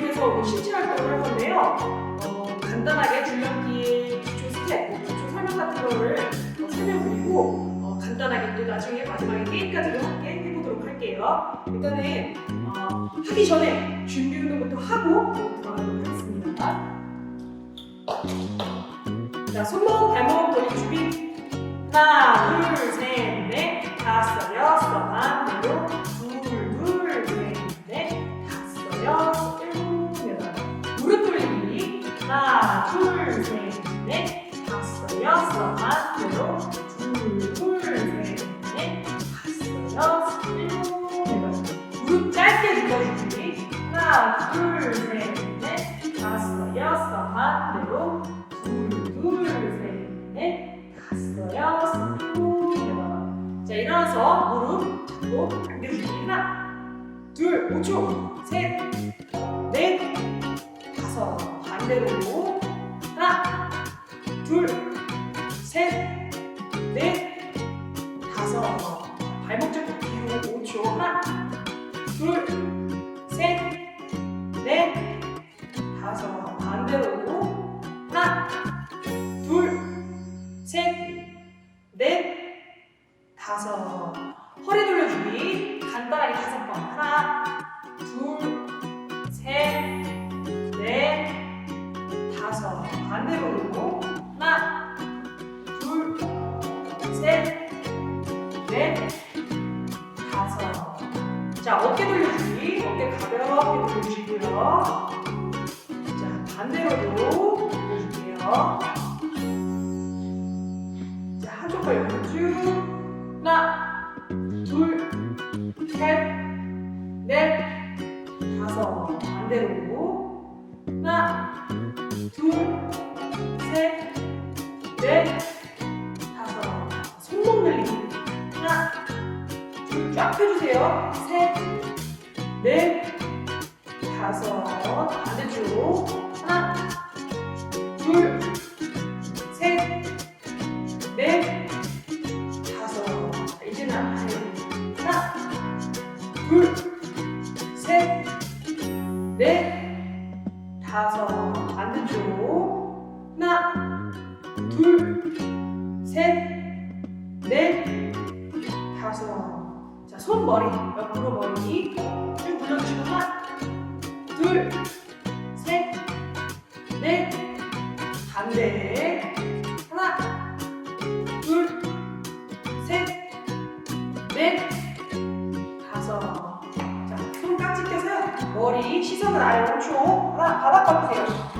이용해서 뭐 신체 활동을 할 건데요. 어, 간단하게 줄넘기의 기초 스텝, 기초 설명 같은 거를 어, 설명드리고 어, 간단하게 또 나중에 마지막에 게임까지도 함께 해보도록 할게요. 일단은 어, 하기 전에 준비 운동부터 하고 들어가도록 하겠습니다. 자, 손목, 발목 돌리 준비. 하나, 둘, 셋, 넷, 다섯, 여섯, 어깨 돌려주기. 어깨 가볍게 돌려주시고요. 자, 반대로도 돌려줄게요. 자, 한쪽 발 옆으로 쭉. 하나, 둘, 셋, 넷, 다섯. 반대로. 하나, 둘, 셋, 넷, 다섯. 손목 늘리기. 하나, 둘, 쫙 펴주세요. 셋, 넷, 다섯. 반대쪽. 넷, 다섯. 자, 손 깍지 껴서요. 머리, 시선을 아예 멈추고 하나, 바닥 봐주세요.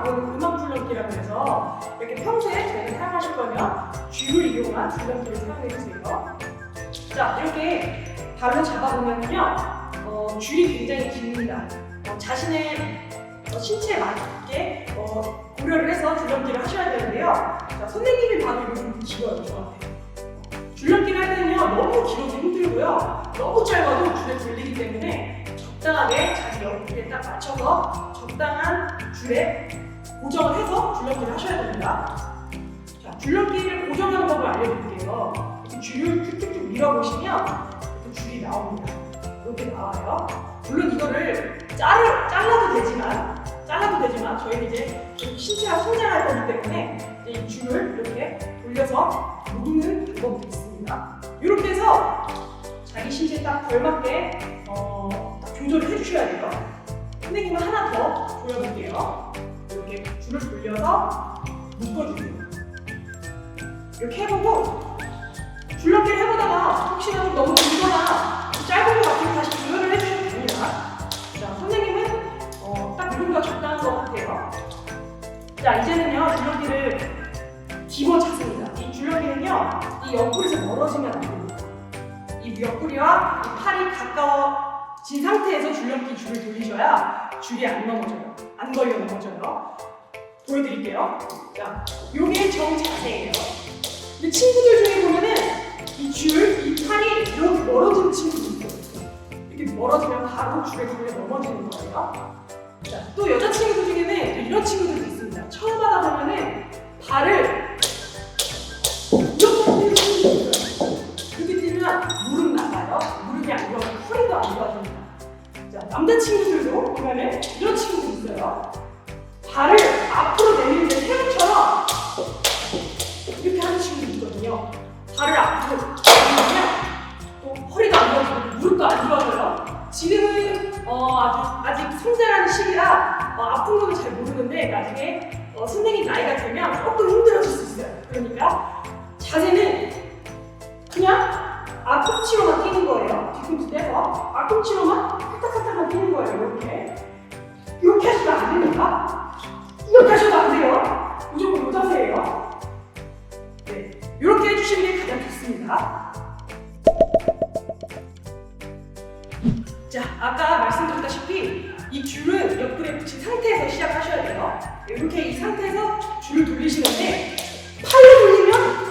이거는 음악 줄넘기라고 해서 이렇게 평소에 저희가 사용하실 거면 줄을 이용한 줄넘기를 사용해 주세요. 자, 이렇게 발로 잡아보면요. 어, 줄이 굉장히 깁니다. 어, 자신의 어, 신체에 맞게 어, 고려를 해서 줄넘기를 하셔야 되는데요. 자, 선생님이 봐도 좀 길어요, 저한테. 줄넘기를 할 때는요, 너무 길어도 힘들고요. 너무 짧아도 줄에 걸리기 때문에 적당하게 자기 옆에 딱 맞춰서 적당한 줄에 고정을 해서 줄넘기를 하셔야 됩니다. 자, 줄넘기를 고정하는 법을 알려드릴게요. 줄을 쭉쭉쭉 밀어보시면 이렇게 줄이 나옵니다. 이렇게 나와요. 물론 이거를 자르, 잘라도 되지만 잘라도 되지만 저희는 이제 신체가 성장할 거기 때문에 이제 이 줄을 이렇게 돌려서 묶는 방법이 있습니다. 이렇게 해서 자기 신체에 딱 걸맞게 어, 딱 조절을 해주셔야 돼요. 선생님은 하나 더 보여볼게요. 이렇게 줄을 돌려서 묶어주세요. 이렇게 해보고 줄넘기를 해보다가 혹시나 좀 너무 길거나 짧은 것 같으면 다시 조절을 해주셔도 됩니다. 자, 선생님은 어, 조금 더 적당한 것 같아요. 자, 이제는요, 줄넘기를 기본 자세입니다. 이 줄넘기는요, 이 옆구리에서 멀어지면 안 됩니다. 이 옆구리와 이 팔이 가까워진 상태에서 줄넘기 줄을 돌리셔야 줄이 안 넘어져요. 안 걸려 넘어져요. 보여드릴게요. 자, 요게 정자세예요. 근데 친구들 중에 보면은 이 줄, 이 팔이 이렇게 멀어지는 친구도 있어요. 이렇게 멀어지면 바로 줄에 걸려 넘어지는 거예요. 자, 또 여자친구들 중에는 또 이런 친구들도 있습니다. 처음 하다 보면은 발을 이렇게 뛰는 친구도 있어요. 그렇게 뛰면 무릎 나가요. 무릎이 안 좋아서 허리도 안. 자, 남자친구들도 보면은 이런 친구도 있어요. 발을 앞으로 내밀는데 태양처럼 이렇게 하는 친구도 있거든요. 발을 앞으로 내밀면 또 허리도 안 좋아지고 무릎도 안 좋아져요. 지금은 어, 아직, 아직 성장하는 시기라 어, 아픈 거는 잘 모르는데 나중에 어, 선생님 나이가 들면 조금 힘들어질 수 있어요. 그러니까 자세는 그냥 앞꿈치로만 뛰는 거예요. 뒤꿈치 떼서 앞꿈치로만 카타카타만 뛰는 거예요. 이렇게 이렇게 하시면 안 됩니다. 이렇게 하셔도 안 돼요. 무조건 이 자세예요. 네, 이렇게 해주시는 게 가장 좋습니다. 자, 아까 말씀드렸다시피 이 줄은 옆구리에 붙인 상태에서 시작하셔야 돼요. 이렇게 이 상태에서 줄을 돌리시는데 팔로 돌리면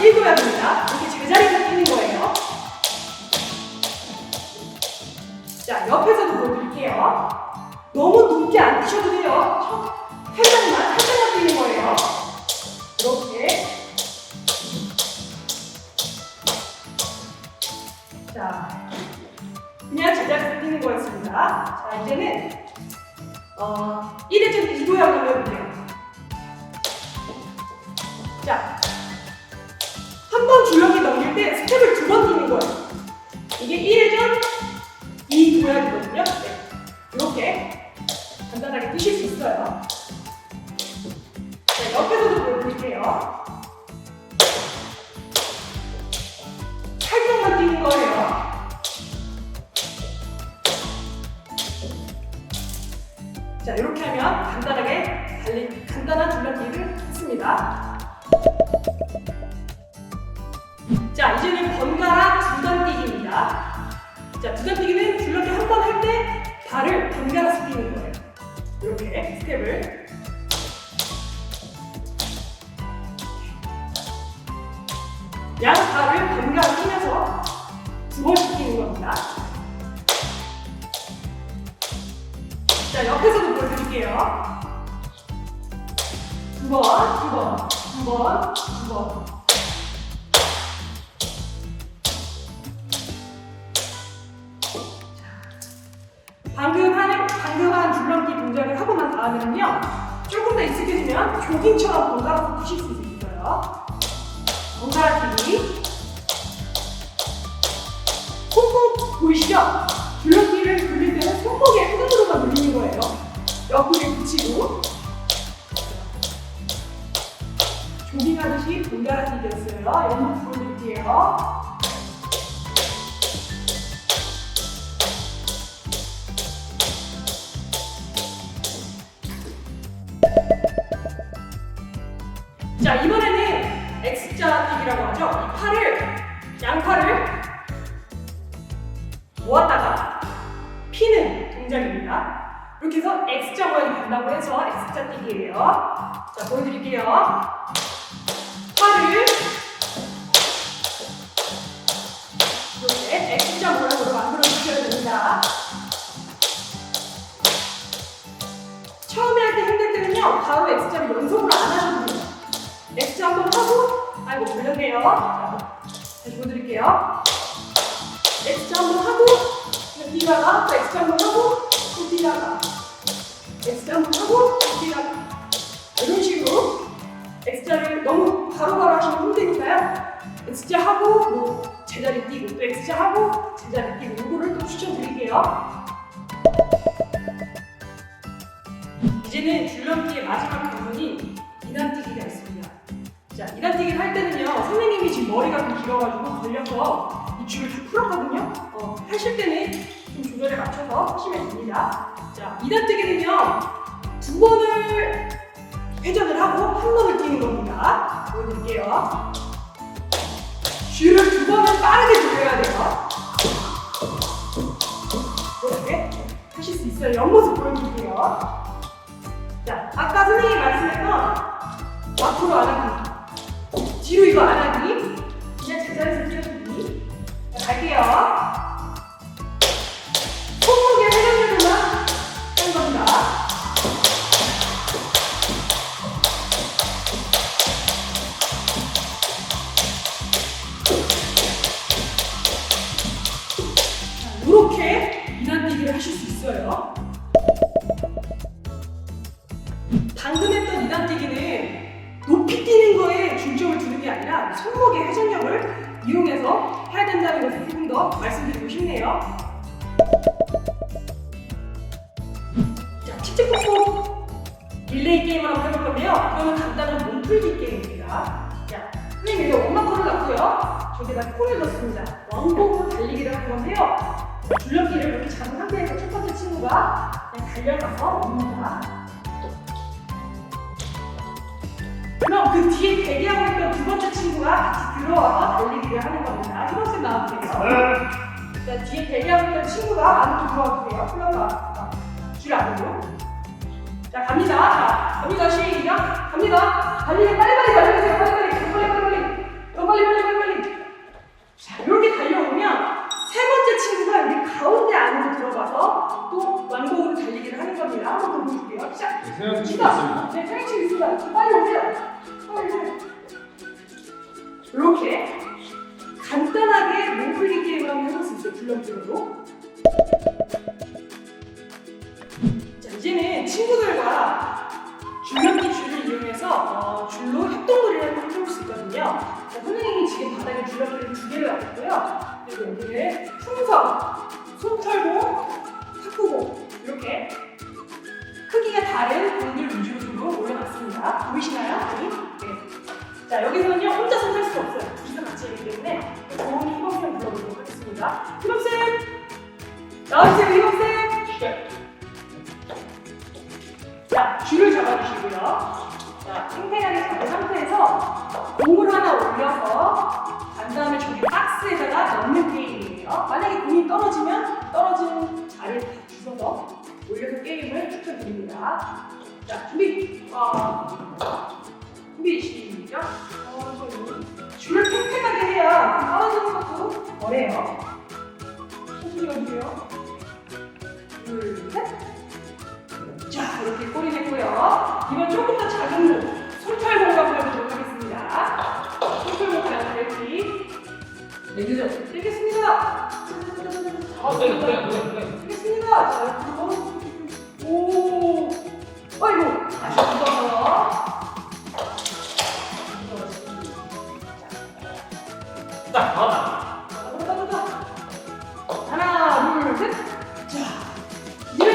1회전, 자, 1도약입니다. 이렇게 제자리에서 뛰는 거예요. 자, 옆에서도 보여드릴게요. 너무 높게 안 뛰셔도 돼요. 회전만, 살짝만 뛰는 거예요. 이렇게. 자, 그냥 제자리에서 뛰는 거였습니다. 자, 이제는 어, 1회전 2도약을 해볼게요. 때 스텝을 뛰는 거예요. 이게 1 발을 뛰는 거예요. 이렇게 스텝을. 양 발을 뛰면서 두 번씩 뛰는 겁니다. 자, 옆에서도 보여드릴게요. 두 번, 두 번, 두 번, 두 번. 한 줄넘기 동작을 하고 난 다음에는요, 조금 더 익숙해지면 조깅처럼 번갈아서 뛰실 수 있어요. 번갈아 뛰기. 손목 보이시죠? 줄넘기를 돌릴 때는 손목에 흔들어만 돌리는 거예요. 옆구리 붙이고. 조깅하듯이 번갈아 뛰기였어요. 연속 보여드릴게요. X자 모양이 된다고 해서 X자 뛰기예요. 자 보여드릴게요. 팔을 이렇게 X자 모양으로 만들어 주셔야 됩니다. 처음에 할 때 힘들 때는요 바로 X자를 연속으로 안 하셔도 돼요. X 한번 하고 아이고 걸렸네요. 자, 다시 보여드릴게요. X 한번 하고 뛰다가 또 X 한번 하고 굽히다가 한번 하고 굽히다가 이런 식으로 X자를 너무 바로바로 하시면 힘드니까요. X자 하고 뭐 제자리 뛰고 또 X자 하고 제자리 뛰고 이거를 또 추천드릴게요. 이제는 줄넘기의 마지막 부분이 이단뛰기가 있습니다. 자, 이단뛰기를 할 때는요, 선생님이 지금 머리가 좀 길어가지고 걸려서 이 줄을 다 풀었거든요. 어, 하실 때는 좀 조절에 맞춰서 하시면 됩니다. 자, 이단뛰기는요, 두 번을 회전을 하고 한 번을 뛰는 겁니다. 보여드릴게요. 줄을 두 번을 빠르게 돌려야 돼요. 이렇게 하실 수 있어요. 옆모습 보여드릴게요. 자, 아까 선생님이 말씀했던 앞으로 안 하기, 뒤로 이거 안 하기, 그냥 제자리에서 뛰어주기. 자, 갈게요. 손목에 회전력만 하는 겁니다. 저기다 콜을 넣습니다. 왕복으로 달리기를 할 건데요. 줄넘기를 이렇게 잡은 상태에서 첫 번째 친구가 그냥 달려가서 엄마가 그럼 그 뒤에 대기하고 있던 두 번째 친구가 같이 들어와서 달리기를 하는 겁니다. 희범쌤 나와주세요. 자, 뒤에 대기하고 있던 친구가 안으로 들어와주세요. 흘러가. 줄 안으로. 자, 갑니다. 자, 갑니다. 시작. 갑니다. 달리기 빨리빨리 달려주세요. 빨리빨리. 더 빨리, 빨리, 빨리. 더 빨리, 빨리, 빨리, 빨리. 자, 이렇게 달려오면 세 번째 친구가 여기 가운데 안으로 들어가서 또 완공으로 달리기를 하는 겁니다. 한번 더 보여줄게요. 시작. 생각 좀 시작. 있습니다. 네, 생각치 있습니다. 빨리 오세요. 빨리 오세요. 이렇게 간단하게 몸풀기 게임을 한번 해볼 수 있어요. 줄넘기로. 자, 이제는 친구들과 줄넘기 줄을 이용해서 어, 줄로 협동놀이를 해볼 수 있거든요. 자, 선생님이 지금 바닥에 줄넘기를 두 개를 놨고요. 그리고 여기를 풍선, 솜털고, 탁구공 이렇게 크기가 다른 공들 위주로 좀 올려놨습니다. 보이시나요? 네. 자, 여기서는요, 혼자서 할수 없어요. 둘이서 같이 하기 때문에 도움이 희범쌤 불러보도록 하겠습니다. 희범쌤! 나와주세요, 희범쌤! 네. 자, 줄을 잡아주시고요. 자, 팽팽하게 잡은 상태에서 공을 하나 올려서 간 다음에 저기 박스에다가 넣는 게임이에요. 만약에 공이 떨어지면 떨어진 자리에 다 주워서 올려서 게임을 추천드립니다. 자, 준비. 어, 준비 시작. 어, 저 줄을 팽팽하게 해야 떨어지는 것도 덜해요. 천천히 가주세요. 둘, 셋. 자, 이렇게 꼬리 냈고요. 이번 조금 더 작은 공, 손털공 한 될지. 네, 그죠? 되겠습니다. 아, 네, 네, 네, 네. 되겠습니다. 오, 아이고,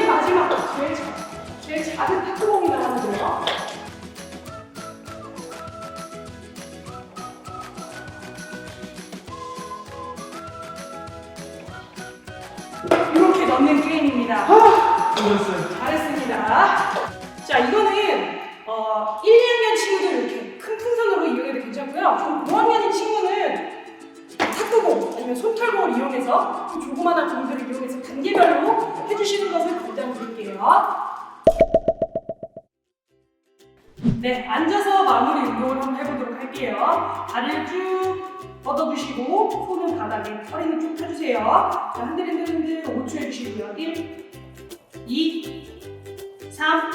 마지막 제일 작은 탁구공이 나왔는데요. 넣는 게임입니다. 수고했어요. 잘했습니다. 자, 이거는 어, 1, 2학년 친구들 이렇게 큰 풍선으로 이용해도 괜찮고요. 좀 5학년인 친구는 탁구공 아니면 손털공을 이용해서 그 조그마한 공들을 이용해서 단계별로 해주시는 것을 권장드릴게요. 네, 앉아서 마무리 운동을 한번 해보도록 할게요. 다리를 쭉 뻗어주시고 손은 바닥에 허리는 쭉 펴주세요. 자, 흔들 흔들 흔들 5초 해주시고요. 1, 2, 3,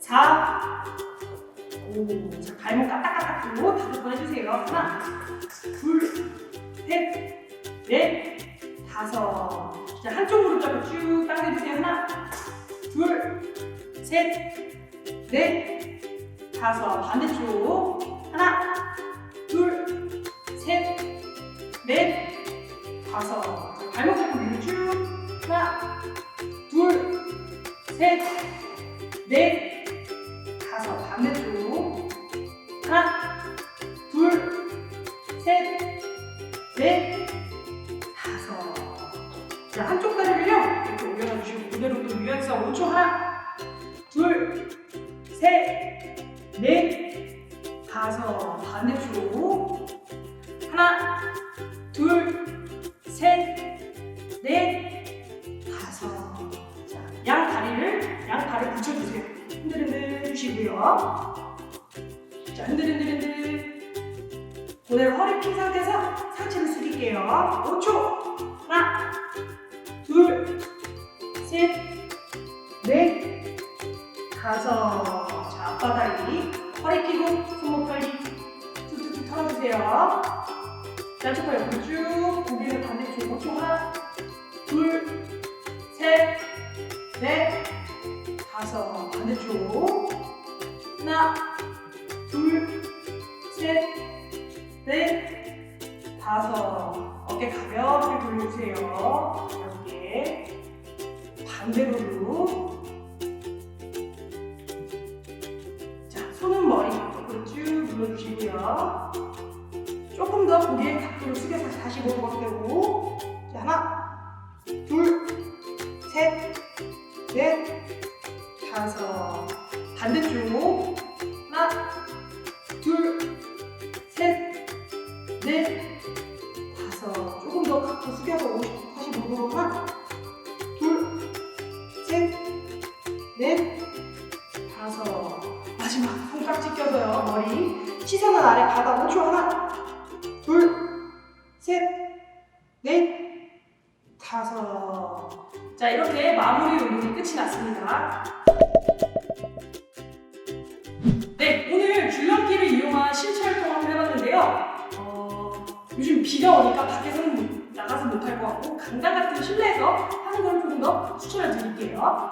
4, 5. 자, 발목 까딱까딱 들고 다섯 번 해주세요. 하나, 둘, 셋, 넷, 다섯. 자, 한 한쪽 무릎 잡고 쭉 당겨주세요. 하나, 둘, 셋, 넷, 다섯. 반대쪽. 하나, 다섯. 자, 발목 잡고 위로 쭉. 하나, 둘, 셋, 넷, 다섯. 반대쪽. 하나, 둘, 셋, 넷, 다섯. 자, 한쪽 다리를요, 이렇게 올려놔 주시고, 그대로 또 유연성 5초 하나, 둘, 셋, 넷, 다섯. 반대쪽. 하나, 둘, 셋, 넷, 다섯. 자, 양 다리를, 양 발을 붙여주세요. 흔들흔들 주시고요. 자, 흔들흔들흔들. 그대로 허리 핀 상태에서 상체를 숙일게요. 5초. 하나, 둘, 셋, 넷, 다섯. 자, 앞바다리. 허리 펴고 손목 빨리 툭툭툭 털어주세요. 양쪽 옆으로 쭉. 고개를 반대쪽 5초. 하나, 둘, 셋, 넷, 다섯. 반대쪽. 하나, 둘, 셋, 넷, 다섯. 어깨 가볍게 돌려주세요. 가볍게. 반대로도. 자, 손은 머리 앞으로 쭉 눌러주시고요. 더 고개 각도를 숙여서 다시 벗겨고. 자, 하나, 둘, 셋, 넷, 다섯. 반대쪽. 네, 오늘 줄넘기를 이용한 신체 활동을 해봤는데요. 어, 요즘 비가 오니까 밖에서는 못- 나가서 못할 것 같고 강당 같은 실내에서 하는 걸 조금 더 추천을 드릴게요.